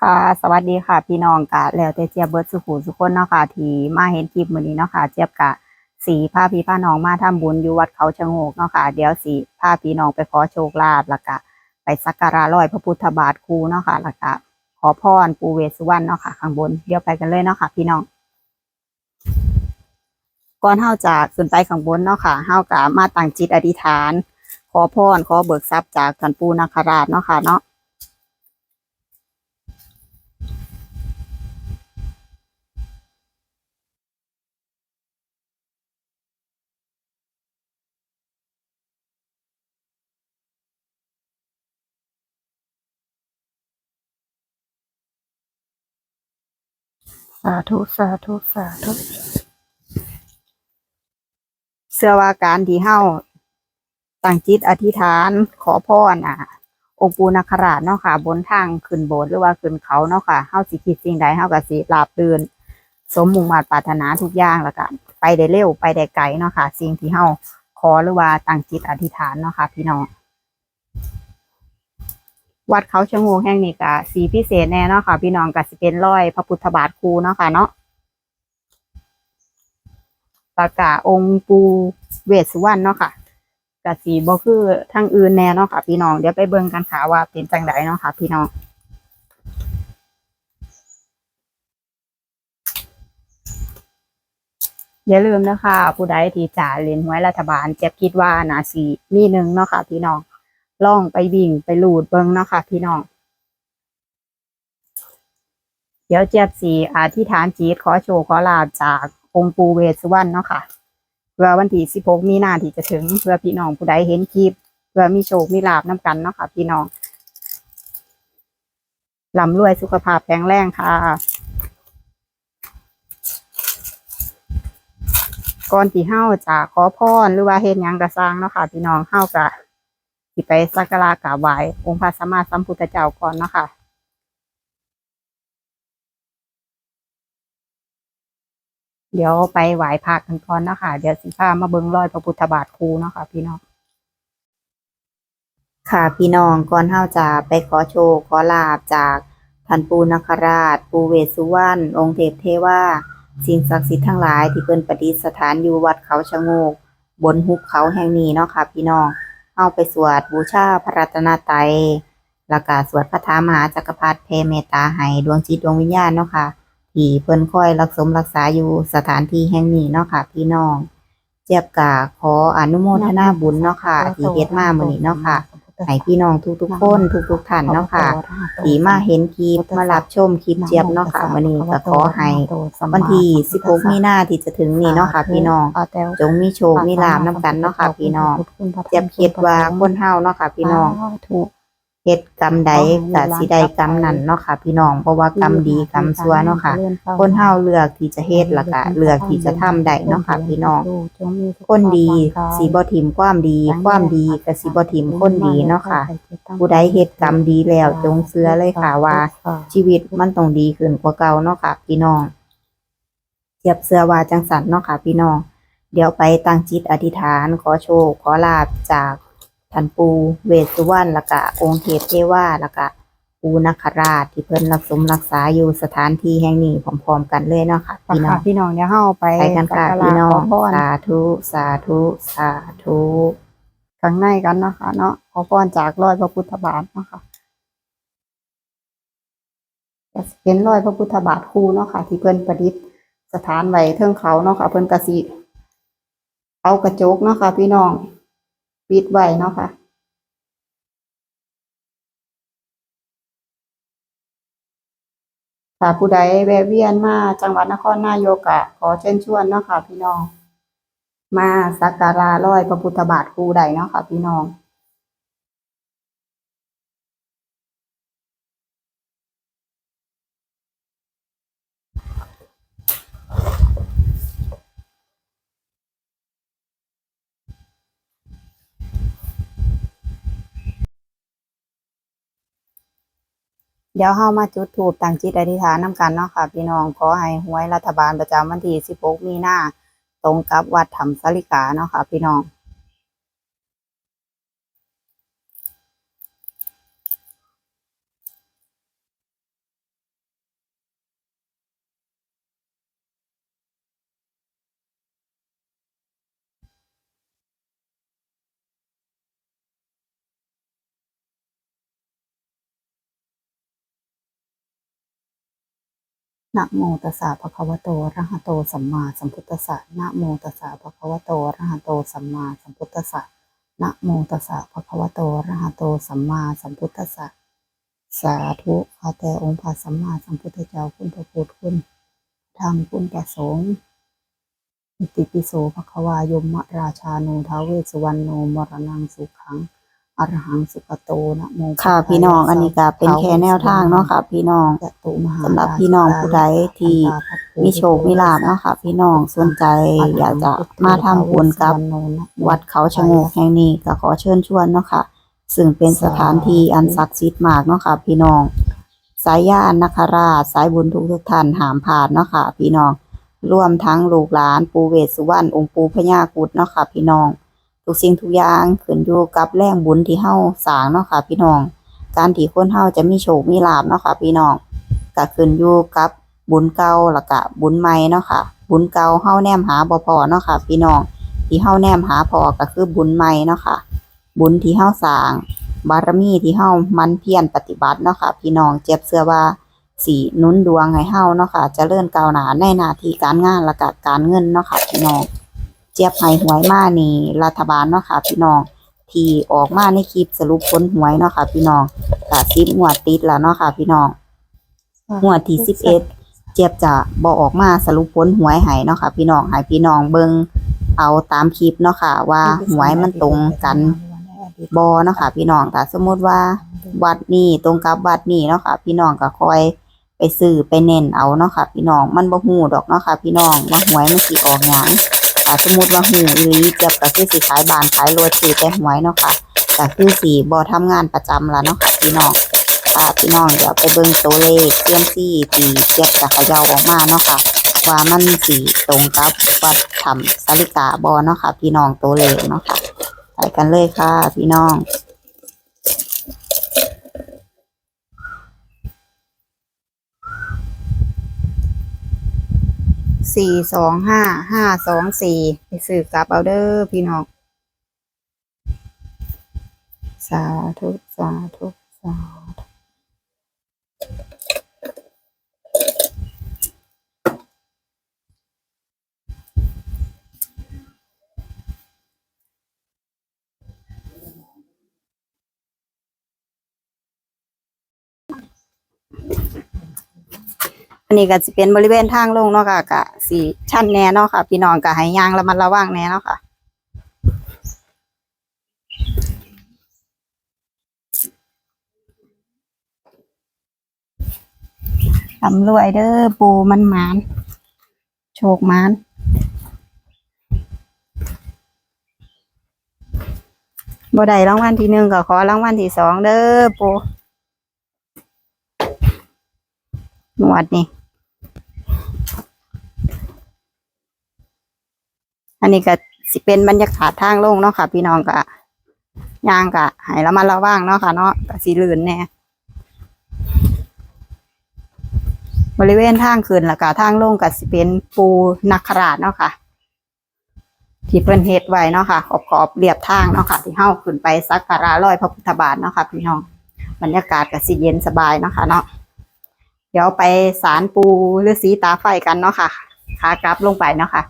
ค่ะ สวัสดีค่ะ พี่น้องกะแล้วแต่เจี๊ยบเบิร์ดสุขุสุขคนเนาะค่ะที่มาเห็นคลิปมื้อนี้เนาะค่ะเจี๊ยบกะสีพาพี่พาน้องมาทำบุญอยู่วัดเขาชะโงกเนาะค่ะเดี๋ยวสีพาพี่น้องไปขอโชคลาภแล้วก็ไปสักการะรอยพระพุทธบาทครูเนาะค่ะแล้วก็ขอพรปูเวสุวรรณเนาะค่ะข้างบนเดี๋ยวไปกันเลยเนาะค่ะ พี่น้อง ก่อนเฮาจากขึ้นไปข้างบนเนาะค่ะเฮากะมาตั้งจิตอธิษฐาน ขอพรขอเบิกทรัพย์จากท่านปูนาคราชเนาะค่ะเนาะ สาธุสาธุสาธุเชื่อว่าการที่เฮาตั้งจิตอธิษฐานขอพรอะ องค์ปูนาคราชเนาะค่ะ บนทางขึ้นโบสถ์หรือว่าขึ้นเขาเนาะค่ะเฮาสิคิดสิ่งใดเฮาก็สิราบรื่นสมมุ่งมาปรารถนาทุกอย่างแล้วก็ไปได้เร็วไปได้ไกลเนาะค่ะ สิ่งที่เฮาขอหรือว่าตั้งจิตอธิษฐานเนาะค่ะ พี่น้อง วัดเขาชะโงกแห่งนี้ก็สีพิเศษแน่เนาะค่ะ พี่น้องก็สิเป็นร้อย พระพุทธบาทครูเนาะค่ะเนาะปากกาองค์ปูเวสสุวรรณเนาะค่ะกสีบ่คือทางอื่นแน่เนาะค่ะ พี่น้องเดี๋ยวไปเบิ่งกันค่ะว่าเป็นจังไดเนาะค่ะ พี่น้องอย่าลืมนะคะ ผู้ใดที่จ่าเรียนหวยรัฐบาลจ็บคิดว่านาสีมีหนึ่งเนาะค่ะ พี่น้อง ล่องไปวิ่งไปหลูดเบิ้งเนาะค่ะ พี่น้อง เดี๋ยวเจี๊ยบสีอธิษฐานจีตขอโชว์ขอลาบจากองค์ปูเวสวรรณเนาะค่ะเพื่อวันที่สิบหกมีนาที่จะถึงเพื่อพี่น้องผู้ใดเห็นคลิปเพื่อมีโชคมีลาบน้ำกันเนาะค่ะ พี่น้องลำรวยสุขภาพแข็งแรงค่ะ ก่อนที่เฮาจะขอพรหรือว่าเฮ็ดยังกระสร้างเนาะค่ะ พี่น้องเฮากะ สิไปสักการะกราบไหว้องค์พระสัมมาสัมพุทธเจ้าก่อนเนาะค่ะเดี๋ยวไปไหว้พระกันก่อนเนาะค่ะเดี๋ยวสิพามาเบิ่งรอยพระพุทธบาทครูเนาะค่ะพี่น้องค่ะพี่น้องก่อนเฮาจะไปขอโชคขอลาบจากท่านปูนคราช ปูเวสุวรรณองค์เทพเทวาสิ่งศักดิ์สิทธิ์ทั้งหลายที่เพิ่นประดิษฐานอยู่วัดเขาชะโงก บนหุบเขาแห่งนี้เนาะค่ะพี่น้อง เอาไปสวดบูชาพระรัตนตรัยแล้วก็สวดพระธรรมหาจักรพรรดิเพเมตตาให้ดวงจิตดวงวิญญาณเนาะค่ะที่เพิ่นคอยรักสมรักษาอยู่สถานที่แห่งนี้เนาะค่ะ พี่น้อง เจียบกะขออนุโมทนาบุญเนาะค่ะที่เฮ็ดมามื้อนี้เนาะค่ะ ให้พี่น้องทุกๆคนทุกๆท่านเนาะค่ะที่มาเห็นคลิปมารับชมคลิปเจี๊ยบเนาะค่ะมื้อนี้ก็ขอให้วันที่16มีนาที่จะถึงนี้เนาะค่ะ พี่น้องจงมีโชคมีลาภนํกันเนาะค่ะ พี่น้องเจ็บคิดว่าคนเฮาเนาะค่ะ พี่น้องถูก เฮ็ดกรรมใดก็สิได้กรรมนั้นเนาะค่ะ พี่น้องเพราะว่ากรรมดีกรรมชั่วเนาะค่ะ คนเฮาเลือกที่จะเฮ็ดแล้วก็เลือกที่จะทำได้เนาะค่ะ พี่น้อง คนดีสิบ่ทิมความดี ความดีก็สิบ่ทิมคนดีเนาะค่ะ ผู้ใดเฮ็ดกรรมดีแล้วจงเชื่อเลยค่ะว่าชีวิตมันต้องดีขึ้นกว่าเก่าเนาะค่ะ พี่น้องเทียบเสื้อว่าจังสันเนาะค่ะ พี่น้อง เดี๋ยวไปตั้งจิตอธิษฐานขอโชคขอลาบจาก ท่านปูเวสสุวรรณแล้วก็องค์เทพเทวาแล้วก็ปูนคราชที่เพิ่นรักสมรักษาอยู่สถานที่แห่งนี้พร้อมๆกันเลยเนาะค่ะพี่น้องพี่น้องเดี๋ยวเฮาไปไปกันค่ะสักพี่การะน้องขพรสาธุสาธุสาธุข้างในกันเนาะค่ะเนาะขอพรจากรอยพระพุทธบาทเนาะค่ะก็สิเป็นรอยพระพุทธบาทครูเนาะค่ะ ที่เพิ่นประดิษฐานไว้เทิงเขาเนาะค่ะ เพิ่นก็สิเอากระจกเนาะค่ะ พี่น้อง ปิดไว้เนาะค่ะ ถ้าผู้ใดแวะเวียนมาจังหวัดนครนายกะขอเชิญชวนเนาะค่ะพี่น้อง มาสักการะร้อยพระพุทธบาทครูใดเนาะค่ะพี่น้อง เดี๋ยวเฮามาจุดถูปต่างจิตอธิษฐานนำกันเนาะค่ะ พี่น้องขอให้หวยรัฐบาลประจำวันที่ 16 มีนาตรงกับวัดธรรมสาลิกาเนาะค่ะ พี่น้อง นะโมตัสสะภะคะวะโตอะระหะโตสัมมาสัมพุทธัสสะนะโมตัสสะภะคะวะโตอะระหะโตสัมมาสัมพุทธัสสะนะโมตัสสะภะคะวะโตอะระหะโตสัมมาสัมพุทธัสสะสาธุข้าแต่องค์พระสัมมาสัมพุทธเจ้าคุณพระพุทธคุณธรรมคุณประสงค์อิติปิโสภะคะวายมะราชาโนทาวเวสสุวรรณโนมรณังสุขัง อรหังสุขโตนะโมค่ะพี่น้องอันนี้ก็เป็นแค่แนวทางเนาะค่ะ พี่น้องจตุมหาสำหรับพี่น้องผู้ใดที่มีโชคมีลาภเนาะค่ะ พี่น้องสนใจอยากจะมาทำบุญกับวัดเขาชะโงกแห่งนี้ก็ขอเชิญชวนเนาะค่ะ ซึ่งเป็นสถานที่อันศักดิ์สิทธิ์มากเนาะค่ะ พี่น้อง สายญาณนคราชสายบุญทุกทุกๆท่านหามผ่านเนาะค่ะ พี่น้องรวมทั้งลูกหลานปูเวสสุวรรณองค์ปูพญากุดเนาะค่ะ พี่น้อง ทุกสิ่งทุกอย่างขึ้นอยู่กับแรงบุญที่เฮาสร้างเนาะค่ะ พี่น้อง การที่คนเฮาจะมีโชคมีลาภเนาะค่ะ พี่น้องก็ขึ้นอยู่กับบุญเก่าแล้วก็บุญใหม่เนาะค่ะ บุญเก่าเฮาแนมหาบ่พอเนาะค่ะ พี่น้องที่เฮาแนมหาพอก็คือบุญใหม่เนาะค่ะ บุญที่เฮาสร้าง บารมีที่เฮามันเพียรปฏิบัติเนาะค่ะ พี่น้องเจ็บเสื้อว่าสีนุนดวงให้เฮาเนาะค่ะเจริญก้าวหน้าในหน้าที่การงานและก็การเงินเนาะค่ะพี่น้อง เจี๊ยบให้หวยมานี่ รัฐบาลเนาะค่ะพี่น้องที่ออกมาในคลิปสรุปผลหวยเนาะค่ะพี่น้องก็สิบงวดติดแล้วเนาะค่ะพี่น้องงวดที่สิบเอ็ดเจี๊ยบจะบอออกมาสรุปผลหวยให้เนาะค่ะพี่น้องให้พี่น้องเบิ่งเอาตามคลิปเนาะค่ะ ว่าหวยมันตรงกันบอเนาะค่ะพี่น้องแต่สมมติว่าวัดนี้ตรงกับวัดนี้เนาะค่ะพี่น้องก็คอยไปซื้อไปเน้นเอาเนาะค่ะพี่น้องมันบ่ฮู้ดอกเนาะค่ะพี่น้องว่าหวยมันสิออกหยัง ถ้าสมมุติว่าหูอีหลีเจ็บก็คือสีขายบานขายรถซื้อแต่หวยเนาะค่ะก็คือสีบอทำงานประจำละเนาะค่ะพี่น้องค่ะพี่น้องเดี๋ยวไปเบิ่งตัวเลขเซียมสีตีเจ็บจะเขยาออกมาเนาะค่ะว่ามันสีตรงกับวัดทำสาลิกาบอเนาะค่ะพี่น้องตัวเลขเนาะค่ะไปกันเลยค่ะ พี่น้อง สี่สองห้าห้าสองสี่ไปซื้อกลับเอาเด้อพี่น้องสาธุสาธุสาธุ อันนี้ก็จะเป็นบริเวณทางลงเนาะค่ะกะสีชั้นแน่เนาะค่ะ พี่น้องก็ให้ย่างระมัดระวังแน่เนาะค่ะทำรวยเด้อปูมันมาน โชคมานบ่ได้รางวัลที่หนึ่งก็ขอรางวัลที่สองเด้อปูหนวดนี่ อันนี้ก็สิเป็นบรรยากาศทางลงเนาะค่ะ พี่น้องก็ย่างก็ให้ระมัดระวังเนาะค่ะเนาะก็สีลื่นแน่บริเวณทางขึ้นแล้วก็ทางลงก็สิเป็นปูนักขราชเนาะค่ะ ที่เพิ่นเฮ็ดไว้เนาะค่ะ ขอบขอบเรียบทางเนาะค่ะ ที่เฮาขึ้นไปสักการะร้อยพระพุทธบาทเนาะค่ะ พี่น้องบรรยากาศก็สิเย็นสบายเนาะค่ะเนาะเดี๋ยวไปสารปูฤาษีตาไฟกันเนาะค่ะขากลับลงไปเนาะค่ะ